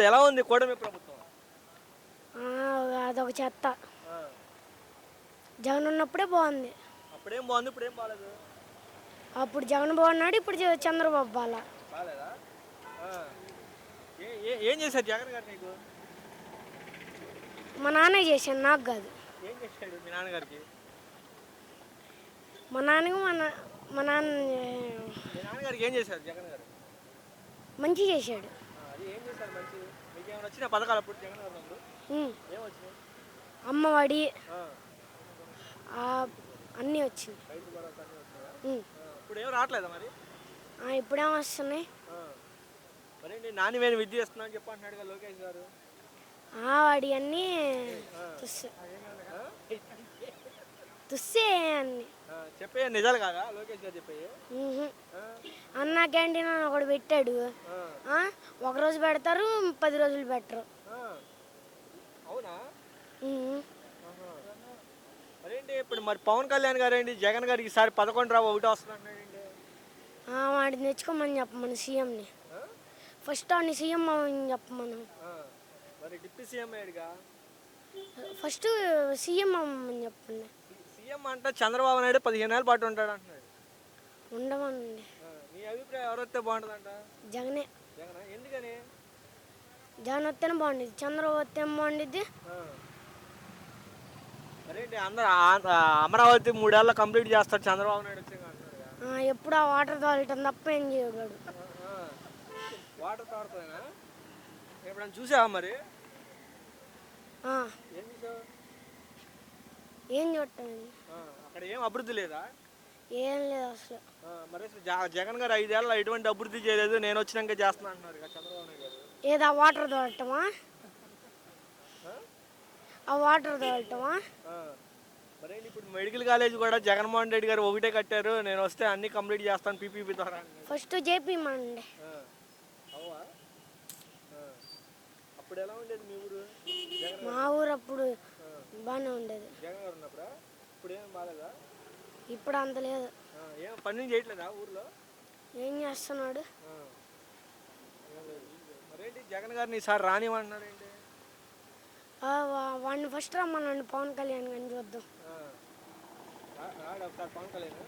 ఇప్పుడు ఎలా ఉంది కూటమి ప్రభుత్వం? ఆ, అదొక చెత్త. ఆ, జగన్ ఉన్నప్పుడే బాగుంది. అప్పుడేం బాగుంది ఇప్పుడేం బాగాలేదు అప్పుడు జగన్ బాగున్నాడు ఇప్పుడు చంద్రబాబు బాల. బాగాలేదా ఆ. ఏ- ఏ- ఏం చేశారు జగన్ గారు నీకు? మా నాన్న చేశాను నాకు కాదు. ఏం చేశాడు మీ నాన్నగారికి? మా నాన్నకు మా నా మా నాన్న మీ నాన్నగారికి ఏం చేశారు జగన్ గారు? మంచి చేశాడు. అమ్మఒడి ఆ, అన్నీ వచ్చింది ఇప్పుడు రావట్లేదా మరి? ఇప్పుడేం వస్తున్నాయి? నాణ్యమైన విద్య ఇస్తున్నా అని చెప్పి అంటున్నాడు కదా లోకేష్ గారు. ఆ, వాడి అన్నీ తుస్సే. అన్నీ. చెప్పే నిజాలు కాదా? లోకేష్ గారు చెప్పే. అన్న క్యాంటీన్ ఒకడు పెట్టాడు. ఒక రోజు పెడతారు పది రోజులు పెట్టరు. అవునా? ఇప్పుడు మరి పవన్ కళ్యాణ్ గారు ఏంటి జగన్ గారికి ఈసారి పదకొండు రావు ఒకటి ఆ, వాడిని తెచ్చుకోమని చెప్పమను సీఎంని? ఫస్ట్ వాడిని సీఎం అవ్వమని చెప్పమను. మరి డిప్యూటీ సీఎం అయ్యాడుగా? ఫస్ట్ సీఎం అవ్వమని చెప్పండి. సీఎం అంటే చంద్రబాబు నాయుడు పదిహేను ఏళ్ళ పాటు ఉంటాడు అంటున్నాడు. ఉండమనండి. ఆ, నీ అభిప్రాయం ఎవరైతే బాగుంటుందంట? జగనే. జగన్ ఎందుకని? జగన్ వస్తేనే బాగుండేది చంద్రబాబు వస్తే ఏం బాగుండిద్ది. ఆ. మరేంటి అందరు ఆ- అమరావతి మూడేళ్ళ కంప్లీట్ చేస్తారు చంద్రబాబు నాయుడు ఆ, ఎప్పుడు ఆ వాటర్ తోలటం తప్ప ఏం చేయగలడు. వాటర్ తాడుతాయినా ఎప్పుడైనా చూసావా మరి? ఆ, ఏం చూసావు? ఏం చూడటం ఆ, అక్కడ ఏం అభివృద్ధి లేదా? ఏం లేదు అసలు. మరి అసలు జ- జగన్ గారు ఐదేళ్ళ ఎటువంటి అభివృద్ధి చేయలేదు నేను వచ్చినాక చేస్తున్నా అంటున్నారు కదా చంద్రబాబు నాయుడు గారు. ఏదో ఆ వాటర్ తోలటమా? ఆ? వాటర్ తోలటమా? ఆ. మరేంటి ఇప్పుడు మెడికల్ కాలేజ్ కూడా జగన్మోహన్ రెడ్డి గారు ఒకటే కట్టారు నేను వస్తే అన్ని కంప్లీట్ చేస్తాను పీపీపీ ద్వారా అన్నారు. ఫస్ట్ చేపిమండి ఆ. అవ్వా? ఆ. అప్పుడు ఎలా ఉండేది మీ ఊరు? జగన్ మా ఊరు అప్పుడు బాగానే ఉండేది. జగన్ గారు ఉన్నప్పుడా? ఇప్పుడు ఏం బాగాలేదా ఇప్పుడు అంత లేదు. ఏం పని చేయట్లేదా ఊర్లో? ఏం చేస్తున్నాడు. మరేంటి? జగన్ గారిని ఈసారి రానివ్వన్నాడు ఏంటి? వాడిని ఫస్ట్ రమ్మనండి పవన్ కళ్యాణ్ గారిని చూద్దాం. పవన్ కళ్యాణ్.